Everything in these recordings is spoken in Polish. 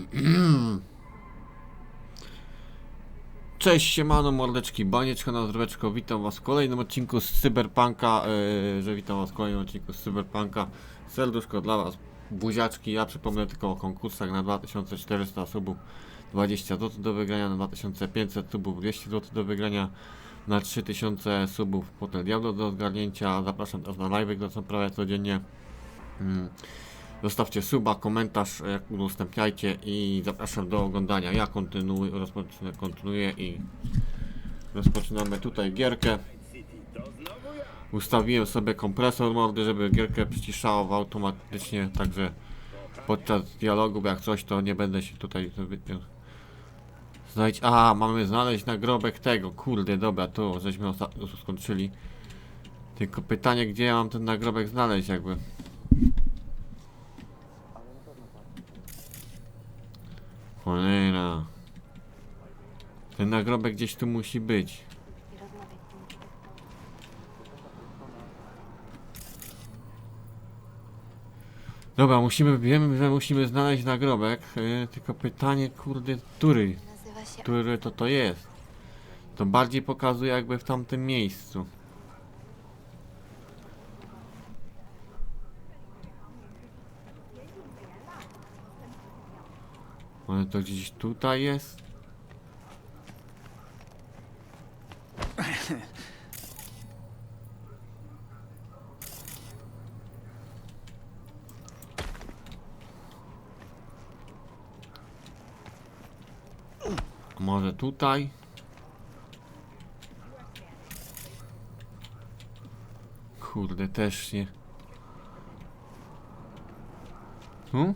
Cześć, siemano, mordeczki, banieczko na zdroweczko, witam was w kolejnym odcinku z Cyberpunka, yy, że witam was w kolejnym odcinku z Cyberpunka, serduszko dla was, buziaczki, ja przypomnę tylko o konkursach na 2400 subów, 20 zł do wygrania, na 2500 subów, 200 zł do wygrania, na 3000 subów, potem Diablo do zgarnięcia, zapraszam też na live, które są prawie codziennie, mm. Zostawcie suba, komentarz, jak udostępniajcie i zapraszam do oglądania. Ja kontynuuję, kontynuuję i rozpoczynamy tutaj gierkę. Ustawiłem sobie kompresor mordy, żeby gierkę przyciszało automatycznie, także podczas dialogu, jak coś, to nie będę się tutaj. Znajdź... A, mamy znaleźć nagrobek tego, kurde, dobra, to żeśmy skończyli. Tylko pytanie, gdzie ja mam ten nagrobek znaleźć, jakby. Cholera. Ten nagrobek gdzieś tu musi być. Dobra, musimy, wiemy, że musimy znaleźć nagrobek, yy, tylko pytanie, kurde, który, który to to jest. To bardziej pokazuje jakby w tamtym miejscu. Ale to gdzieś tutaj jest? Może tutaj? Kurde, też nie. Tu?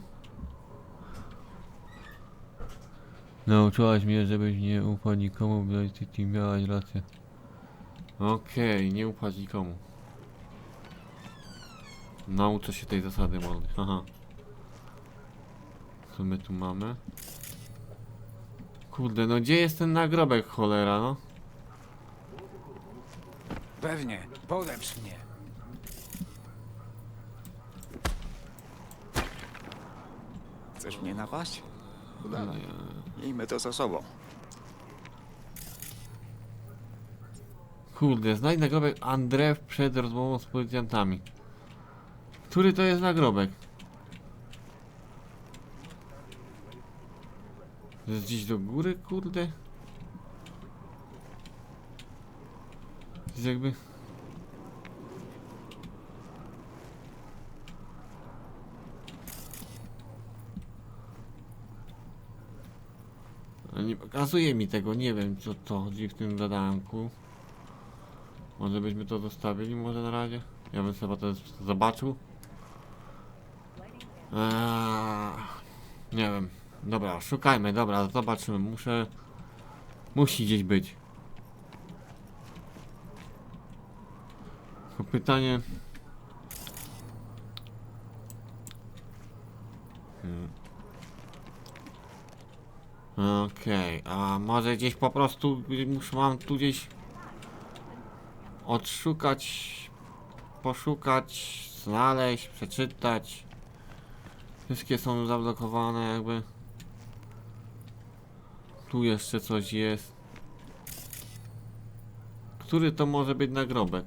Nauczyłaś mnie, żebyś nie ufał nikomu, bo ty, ty miałaś rację. Okej, nie ufać nikomu. Nauczę się tej zasady, mordy. Aha. Co my tu mamy? Kurde, no gdzie jest ten nagrobek, cholera, no? Pewnie, polepsz mnie. Chcesz mnie napaść? Udawaj. Miejmy to za sobą. Kurde, znajdź nagrobek André przed rozmową z policjantami. Który to jest nagrobek? Jest gdzieś do góry, kurde? Jest jakby... Nie pokazuje mi tego, nie wiem co to chodzi w tym zadanku. Może byśmy to zostawili może na razie? Ja bym sobie to zobaczył. Eee, nie wiem. Dobra, szukajmy, dobra, zobaczymy. Muszę... Musi gdzieś być. Pytanie... Okej, a może gdzieś po prostu muszę mam tu gdzieś odszukać, poszukać, znaleźć, przeczytać. Wszystkie są zablokowane jakby. Tu jeszcze coś jest. Który to może być nagrobek?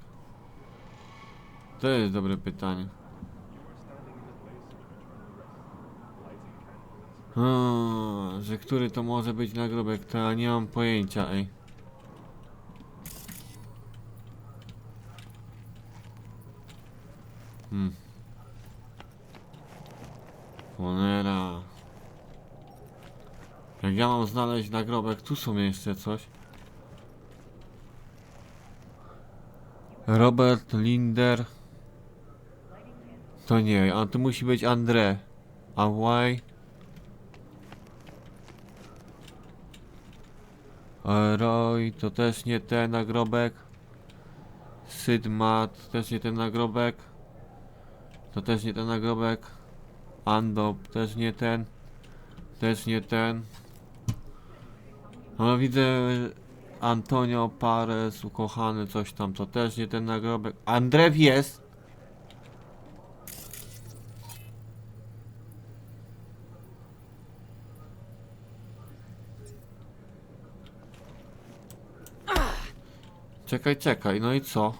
To jest dobre pytanie. A, że który to może być nagrobek, to ja nie mam pojęcia, ej. Hmm. Jak ja mam znaleźć nagrobek, tu są jeszcze coś. Robert Linder. To nie, a to musi być André. A why? Roy to też nie ten nagrobek. Sydmat też nie ten nagrobek. To też nie ten nagrobek. Andop też nie ten. Też nie ten. Ale widzę Antonio Pares, ukochany coś tam, to też nie ten nagrobek. Andrew jest. Czekaj, czekaj, no i co?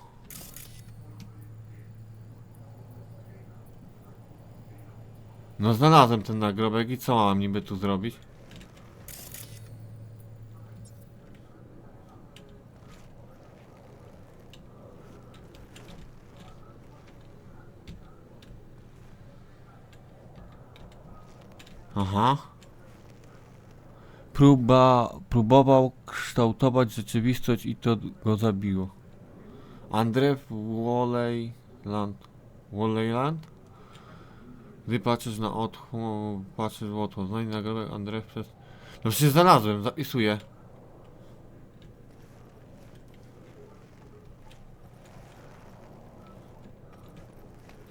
No znalazłem ten nagrobek i co mam niby tu zrobić? Aha. Próba, próbował kształtować rzeczywistość i to go zabiło. Andrew Woleyland. Woleyland? Gdy patrzysz na otchło, patrzysz w otchło. Znajdź nagrobek Andrew przez... No przecież znalazłem, zapisuję.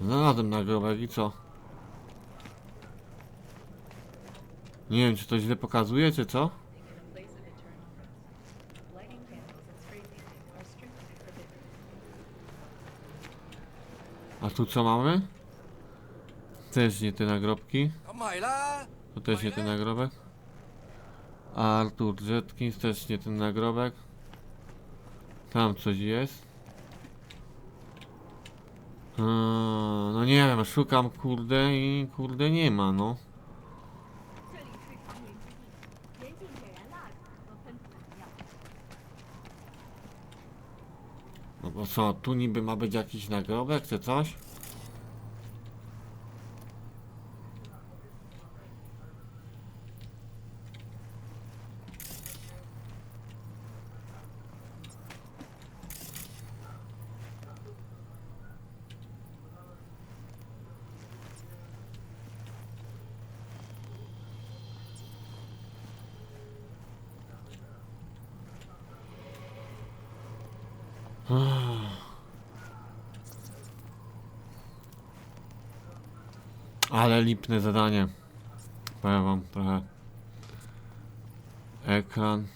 Znalazłem nagrobek i co? Nie wiem, czy to źle pokazuje, czy co? A tu co mamy? Też nie te nagrobki. To też nie ten nagrobek. A Artur Rzetkins też nie ten nagrobek. Tam coś jest. Eee, no nie wiem, szukam kurde i kurde nie ma, no. No co, tu niby ma być jakiś nagrobek czy coś? Ale lipne zadanie. Powiem wam trochę. Ekran.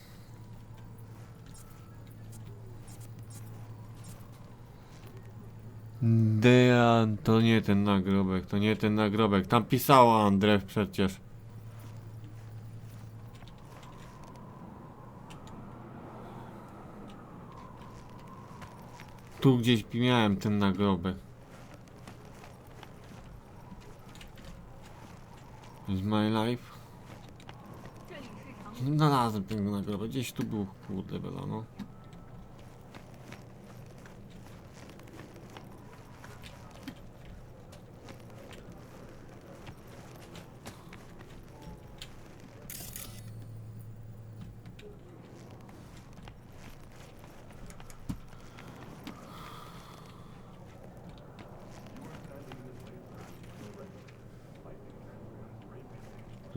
Dean, to nie ten nagrobek, to nie ten nagrobek. Tam pisała Andrew przecież. Tu gdzieś miałem ten nagrobek. Is my life? Znalazłem piękną nagrodę. Gdzieś tu był, kurde, bela, no.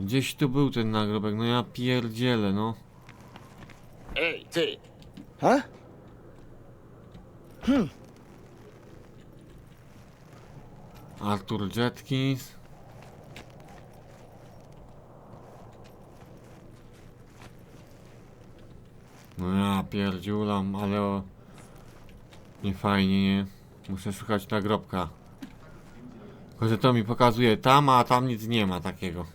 Gdzieś tu był ten nagrobek, no ja pierdzielę, no. Ej, ty! A? Arthur Jetkins. No ja pierdziulam, ale o... nie fajnie, nie? Muszę szukać nagrobka. Tylko, że to mi pokazuje tam, a tam nic nie ma takiego.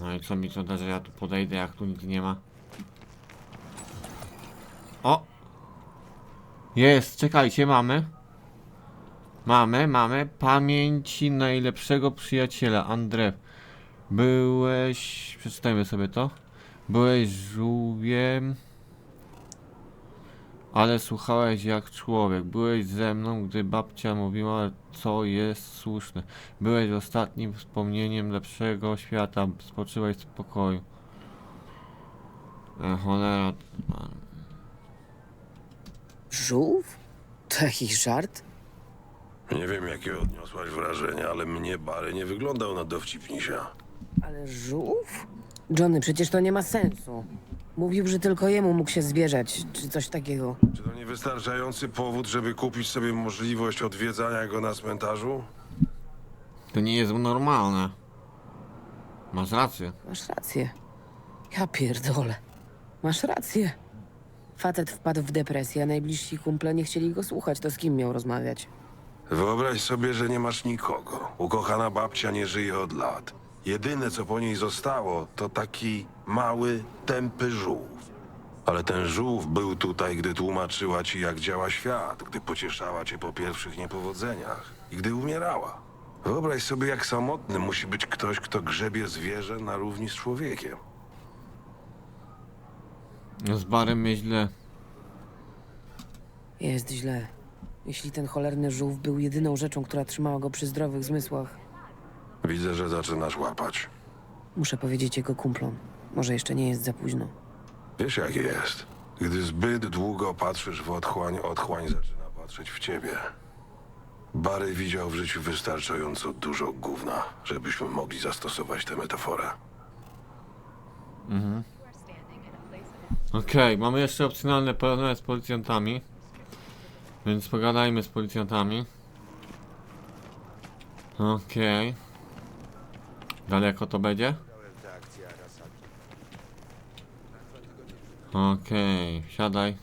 No i co mi co da, że ja tu podejdę, jak tu nic nie ma? O! Jest, czekajcie, mamy. Mamy, mamy. Pamięci najlepszego przyjaciela, Andrew. Byłeś... Przeczytajmy sobie to. Byłeś żółwiem... Ale słuchałeś jak człowiek. Byłeś ze mną, gdy babcia mówiła, co jest słuszne. Byłeś ostatnim wspomnieniem lepszego świata. Spoczywaj w spokoju. E, cholera. Żółw? To jakiś żart? Nie wiem, jakie odniosłaś wrażenie, ale mnie Bary nie wyglądał na dowcipnisia. Ale żółw? Johnny, przecież to nie ma sensu. Mówił, że tylko jemu mógł się zwierzać, czy coś takiego. Czy to niewystarczający powód, żeby kupić sobie możliwość odwiedzania go na cmentarzu? To nie jest normalne. Masz rację. Masz rację. Ja pierdolę. Masz rację. Facet wpadł w depresję, a najbliżsi kumple nie chcieli go słuchać, to z kim miał rozmawiać? Wyobraź sobie, że nie masz nikogo. Ukochana babcia nie żyje od lat. Jedyne, co po niej zostało, to taki mały, tępy żółw. Ale ten żółw był tutaj, gdy tłumaczyła ci, jak działa świat, gdy pocieszała cię po pierwszych niepowodzeniach i gdy umierała. Wyobraź sobie, jak samotny musi być ktoś, kto grzebie zwierzę na równi z człowiekiem. Z barem mnie źle. Jest źle. Jeśli ten cholerny żółw był jedyną rzeczą, która trzymała go przy zdrowych zmysłach, Widzę, że zaczynasz łapać. muszę powiedzieć jego kumplom. Może jeszcze nie jest za późno. Wiesz jak jest. Gdy zbyt długo patrzysz w otchłań, otchłań zaczyna patrzeć w ciebie. Barry widział w życiu wystarczająco dużo gówna, żebyśmy mogli zastosować tę metaforę. Of Okej, mamy jeszcze opcjonalne porozmawiać z policjantami. Więc pogadajmy z policjantami. Okej. Daleko to będzie? Okej, siadaj.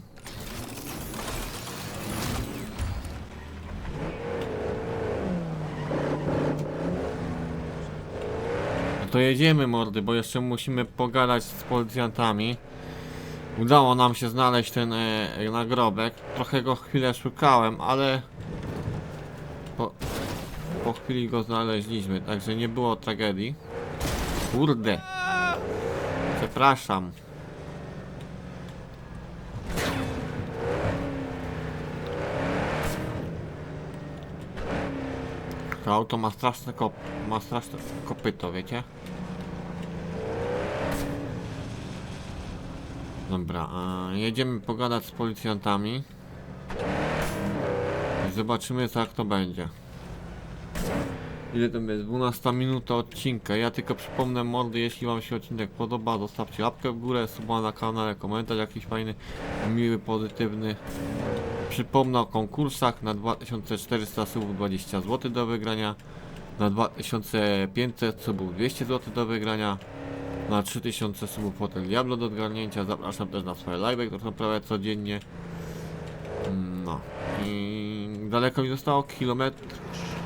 No to jedziemy mordy, bo jeszcze musimy pogadać z policjantami. Udało nam się znaleźć ten e, nagrobek. Trochę go chwilę szukałem, ale po, po chwili go znaleźliśmy, także nie było tragedii. Kurde. Przepraszam. To auto ma straszne kop ma straszne kopyto, wiecie? Dobra, jedziemy pogadać z policjantami. I zobaczymy co jak to będzie. Ile to jest? 12 minuta odcinka. Ja tylko przypomnę mordy, jeśli wam się odcinek podoba, zostawcie łapkę w górę, suba na kanale, komentarz jakiś fajny, miły, pozytywny. Przypomnę o konkursach na 2400 subów 20 zł do wygrania, na 2500 subów 200 zł do wygrania, na 3000 subów Hotel Diablo do odgarnięcia. Zapraszam też na swoje live, które są prawie codziennie. Mm, No i daleko mi zostało kilometr.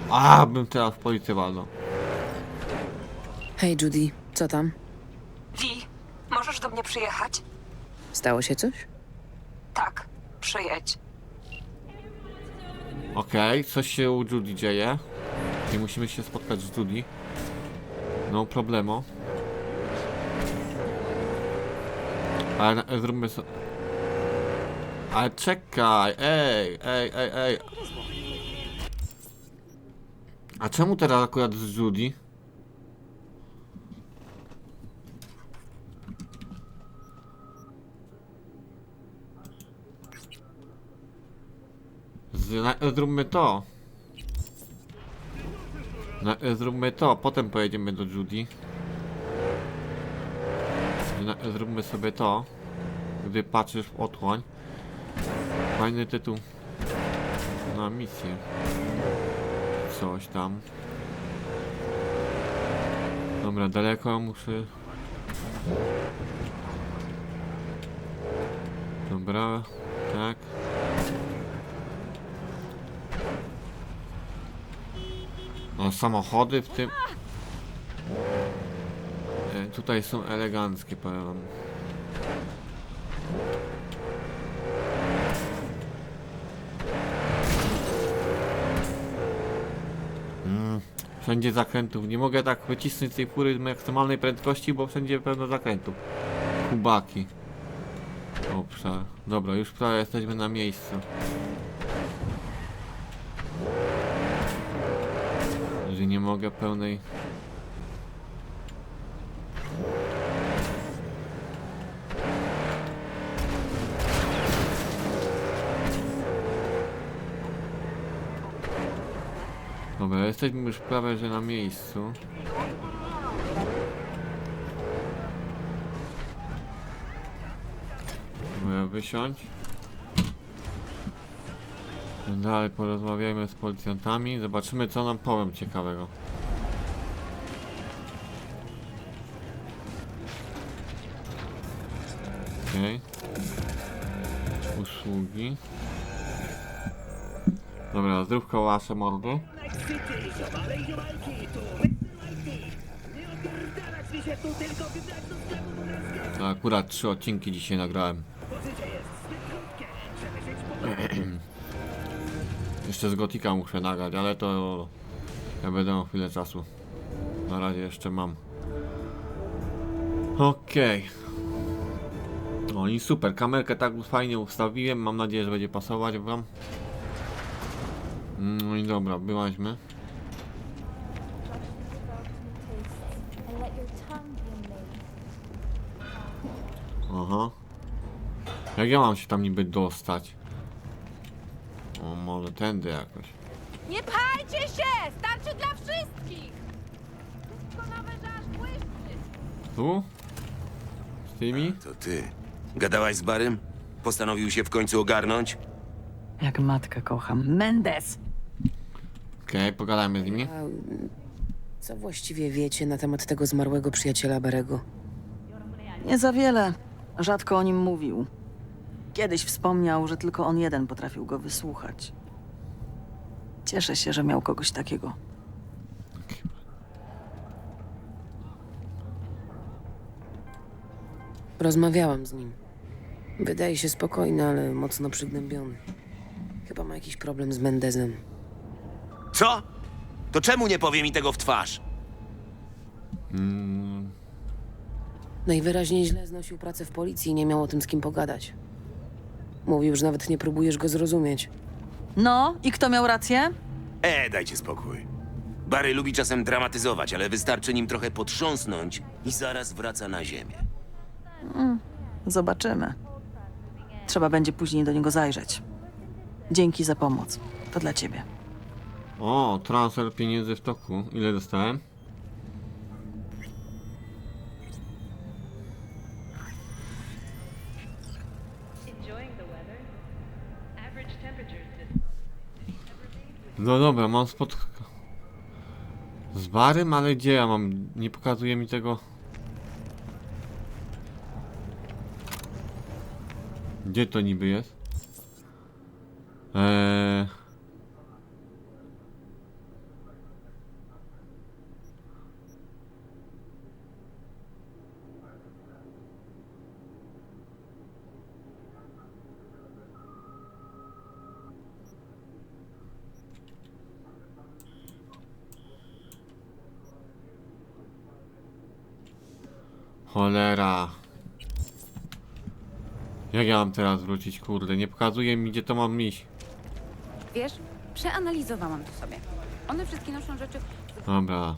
A, bym teraz w policję walnął. Hej Judy, co tam? Wi, możesz do mnie przyjechać? Stało się coś? Tak, przyjedź. Okej, coś się u Judy dzieje. I musimy się spotkać z Judy. No problemo. Ale zróbmy so... Ale czekaj, ej, ej, ej, ej. A czemu teraz akurat z Judy? Z, na, zróbmy to. Na, zróbmy to, potem pojedziemy do Judy. Zróbmy sobie to. Gdy patrzysz w otchłań. Fajny tytuł. Na misję. Coś tam. Dobra, daleko muszę. Dobra, tak. O, samochody w tym. Tutaj są eleganckie, powiem wam. Mm, wszędzie zakrętów. Nie mogę tak wycisnąć tej fury z maksymalnej prędkości, bo wszędzie pełno zakrętów. Kubaki. Obszar. Dobra, już prawie jesteśmy na miejscu. że nie mogę pełnej. Dobra, jesteśmy już prawie, że na miejscu. Dobra, wysiądź. Dalej porozmawiajmy z policjantami, zobaczymy co nam powiem ciekawego. Okej. Okay. Usługi. Dobra, zrób kołasze mordy. To akurat trzy odcinki dzisiaj nagrałem. Jeszcze z Gotika muszę nagrać, ale to ja będę miał chwilę czasu. Na razie jeszcze mam. Okej. No i super, kamerkę tak fajnie ustawiłem, mam nadzieję, że będzie pasować wam. No i dobra, byłaśmy. Aha. Jak ja mam się tam niby dostać? O, może tędy jakoś. Nie pchajcie się! Starczy dla wszystkich! Wszystko nowe, że aż błyszczy. Tu? Z tymi? To ty. Gadałaś z Barym? Postanowił się w końcu ogarnąć? Jak matkę kocham. Mendes! Okej, pogadajmy z nimi. A co właściwie wiecie na temat tego zmarłego przyjaciela Barego? Nie za wiele. Rzadko o nim mówił. Kiedyś wspomniał, że tylko on jeden potrafił go wysłuchać. Cieszę się, że miał kogoś takiego. Rozmawiałam z nim. Wydaje się spokojny, ale mocno przygnębiony. Chyba ma jakiś problem z Mendezem. Co? To czemu nie powie mi tego w twarz? Mm, Najwyraźniej źle znosił pracę w policji i nie miał o tym z kim pogadać. Mówił, że nawet nie próbujesz go zrozumieć. No, i kto miał rację? E, dajcie spokój. Barry lubi czasem dramatyzować, ale wystarczy nim trochę potrząsnąć i zaraz wraca na ziemię. Zobaczymy. Trzeba będzie później do niego zajrzeć. Dzięki za pomoc. To dla ciebie. O, transfer pieniędzy w toku. Ile dostałem? No dobra, mam spot... Z barem, ale gdzie ja mam? Nie pokazuje mi tego... Gdzie to niby jest? Eee... Cholera. Jak ja mam teraz wrócić, kurde? Nie pokazuje mi, gdzie to mam iść. Wiesz, przeanalizowałam to sobie. One wszystkie noszą rzeczy Dobra.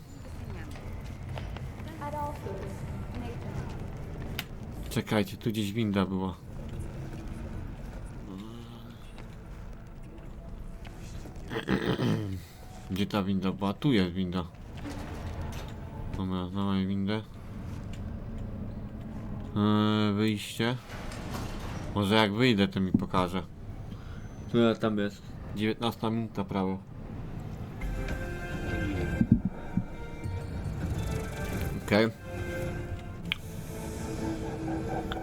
Czekajcie, tu gdzieś winda była. Gdzie ta winda była? Tu jest winda. Dobra, dawaj windę. Eee, wyjście. Może jak wyjdę, to mi pokaże. Która tam jest? 19 minuta prawo. Okej.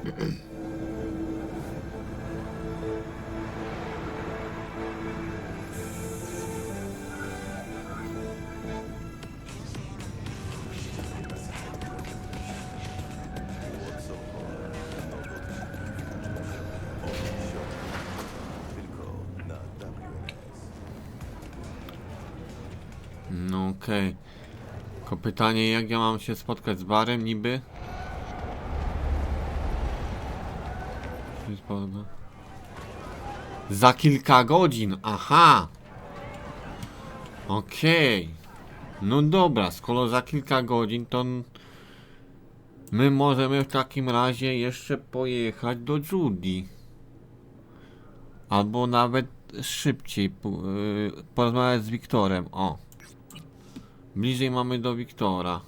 No pytanie, jak ja mam się spotkać z barem niby? Za kilka godzin, aha! Okej. No dobra, skoro za kilka godzin, to my możemy w takim razie jeszcze pojechać do Judy. Albo nawet szybciej yy, porozmawiać z Wiktorem, o. Bliżej mamy do Wiktora.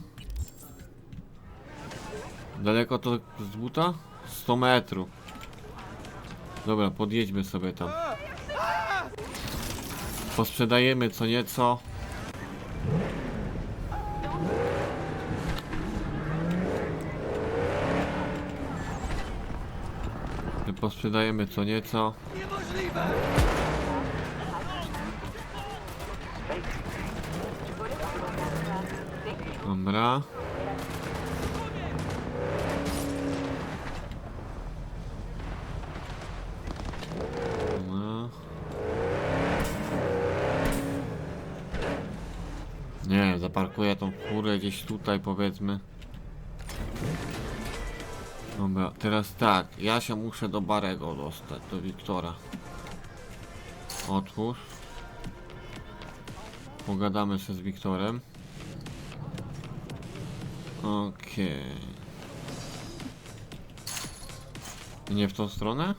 Daleko to z buta? 100 metrów. Dobra, podjedźmy sobie tam. Posprzedajemy co nieco. posprzedajemy co nieco. Dobra. Dobra. Nie zaparkuję tą furę gdzieś tutaj powiedzmy. Dobra, teraz tak, ja się muszę do Barego dostać, do Wiktora. Otwórz. Pogadamy się z Wiktorem. Okej. Nie w tą stronę?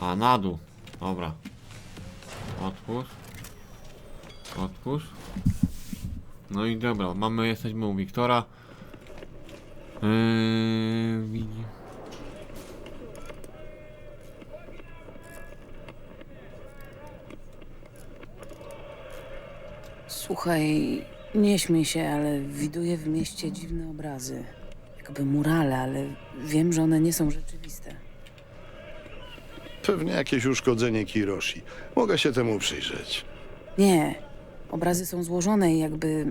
A, na dół. Dobra. Otwórz. Otwórz. No i dobra, mamy, jesteśmy u Wiktora. Yy. Słuchaj, nie śmiej się, ale widuję w mieście dziwne obrazy. Jakby murale, ale wiem, że one nie są rzeczywiste. Pewnie jakieś uszkodzenie Kiroshi. Mogę się temu przyjrzeć. Nie, obrazy są złożone i jakby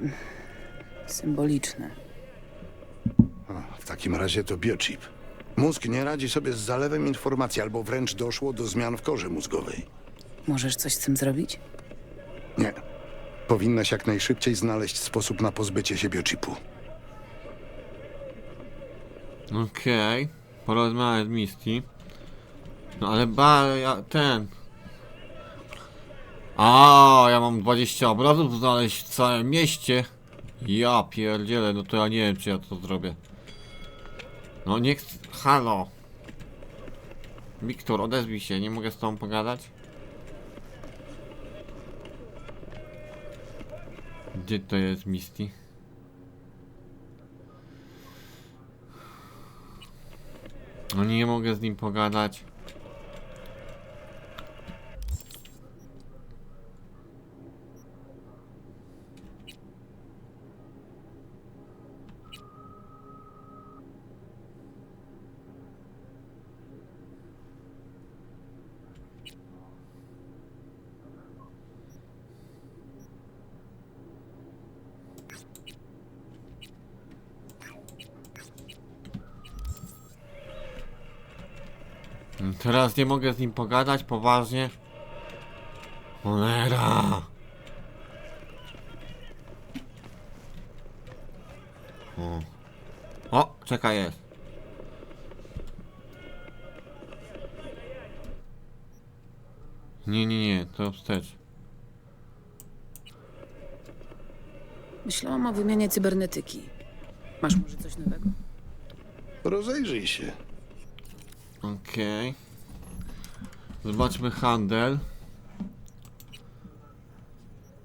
symboliczne. A, w takim razie to biochip. Mózg nie radzi sobie z zalewem informacji, albo wręcz doszło do zmian w korze mózgowej. Możesz coś z tym zrobić? Nie. Powinnaś jak najszybciej znaleźć sposób na pozbycie się biochipu. Okej. Porozmawiać z Misty. No ale ba, ja, ten. A, ja mam 20 obrazów znaleźć w całym mieście. Ja pierdzielę, no to ja nie wiem czy ja to zrobię. No nie chcę, halo. Wiktor, odezwij się, nie mogę z tobą pogadać? Gdzie to jest Misty? No nie mogę z nim pogadać. Teraz nie mogę z nim pogadać, poważnie. Cholera. O. o, czekaj jest. Nie, nie, nie, to wstecz. Myślałam o wymianie cybernetyki. Masz może coś nowego? Rozejrzyj się. Okej. Zobaczmy handel.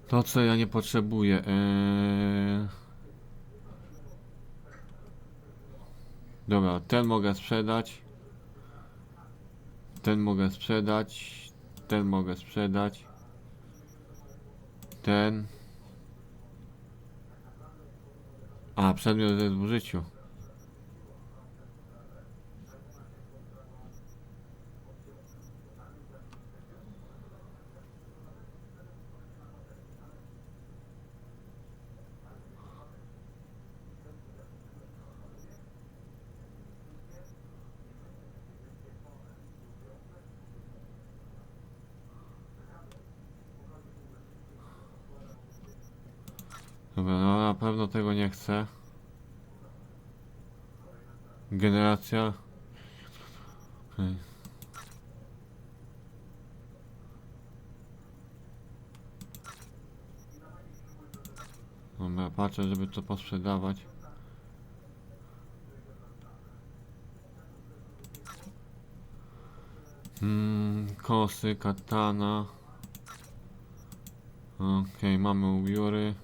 To co ja nie potrzebuję. Eee... Dobra, ten mogę sprzedać. Ten mogę sprzedać. Ten mogę sprzedać. Ten. A, przedmiot jest w. Dobra, no na pewno tego nie chcę. Generacja. Okej. Dobra, patrzę, żeby to posprzedawać. Hmm, kosy, katana. Okej, mamy ubiory.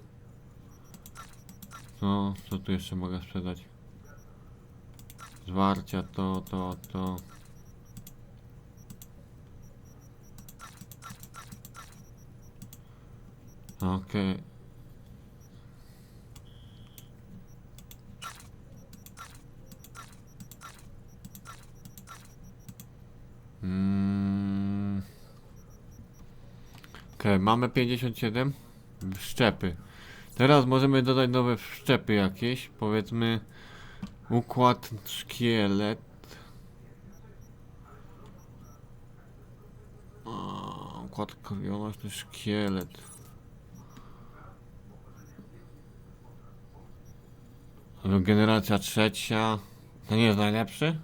Co? Co tu jeszcze mogę sprzedać? Zwarcia, to, to, to. Okej. Okay. Mm. Okay, mamy 57 szczepy. Teraz możemy dodać nowe wszczepy jakieś, powiedzmy układ szkielet. A, Układ krwionośny szkielet. Generacja trzecia. To nie jest najlepszy?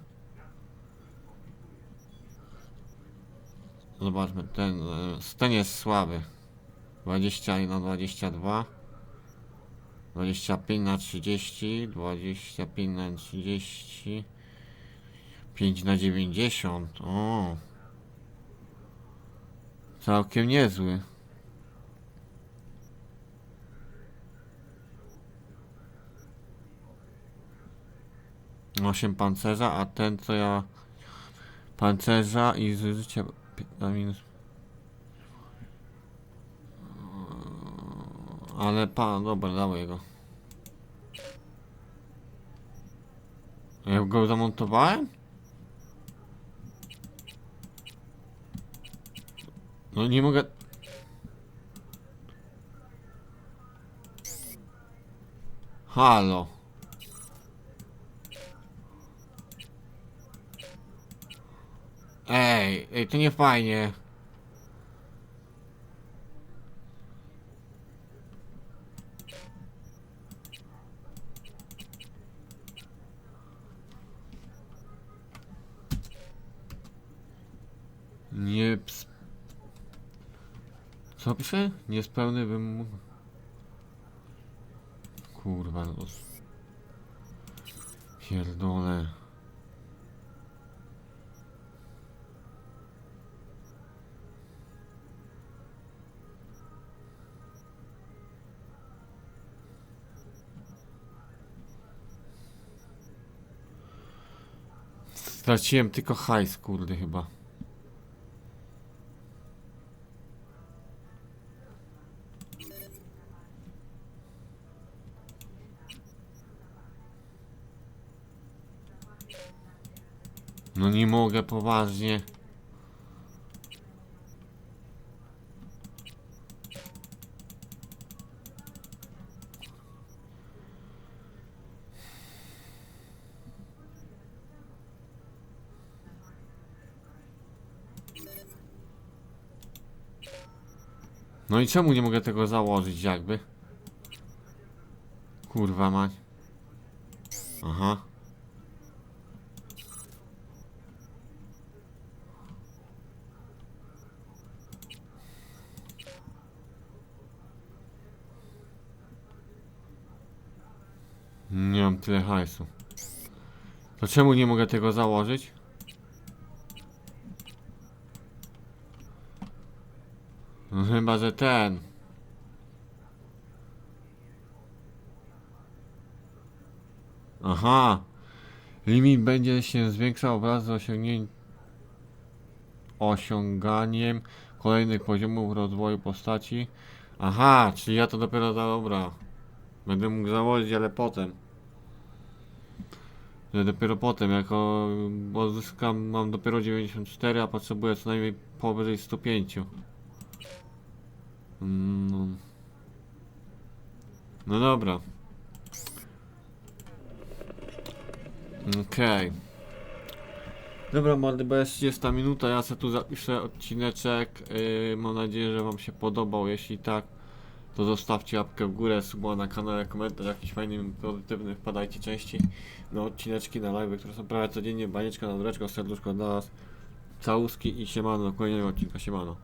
Zobaczmy, ten, e, ten jest słaby. 20 na 22. 25 na 30. 25 na 30. 5 na 90. O. Całkiem niezły. Osiem pancerza, a ten co ja pancerza i zużycie pi- na minus. Ale pan, dobra, dawaj go. Ja go zamontowałem? No nie mogę. Halo. Ej, ej, to nie fajnie. Nie ps... Pisze? Niespełny wymóg... Kurwa, no... Pierdolę. Straciłem tylko hajs, kurde, chyba. No nie mogę poważnie. No i czemu nie mogę tego założyć jakby? Kurwa mać. Aha. Nie mam tyle hajsu. To czemu nie mogę tego założyć? No chyba, że ten. Aha. Limit będzie się zwiększał wraz z osiąganiem kolejnych poziomów rozwoju postaci. Aha, czyli ja to dopiero za dobra. Będę mógł założyć, ale potem. Że dopiero potem, jako bo zyskam, mam dopiero 94, a potrzebuję co najmniej powyżej 105. No, no dobra. Okej. Dobra mordy, bo jest 30 minuta, ja sobie tu zapiszę odcineczek. Yy, mam nadzieję, że wam się podobał. Jeśli tak, to zostawcie łapkę w górę, suba na kanale, komentarz jakiś fajny, pozytywny, wpadajcie częściej na odcineczki, na live, które są prawie codziennie, banieczka na dreczko, serduszko dla was. Całuski i siemano, do kolejnego odcinka, siemano.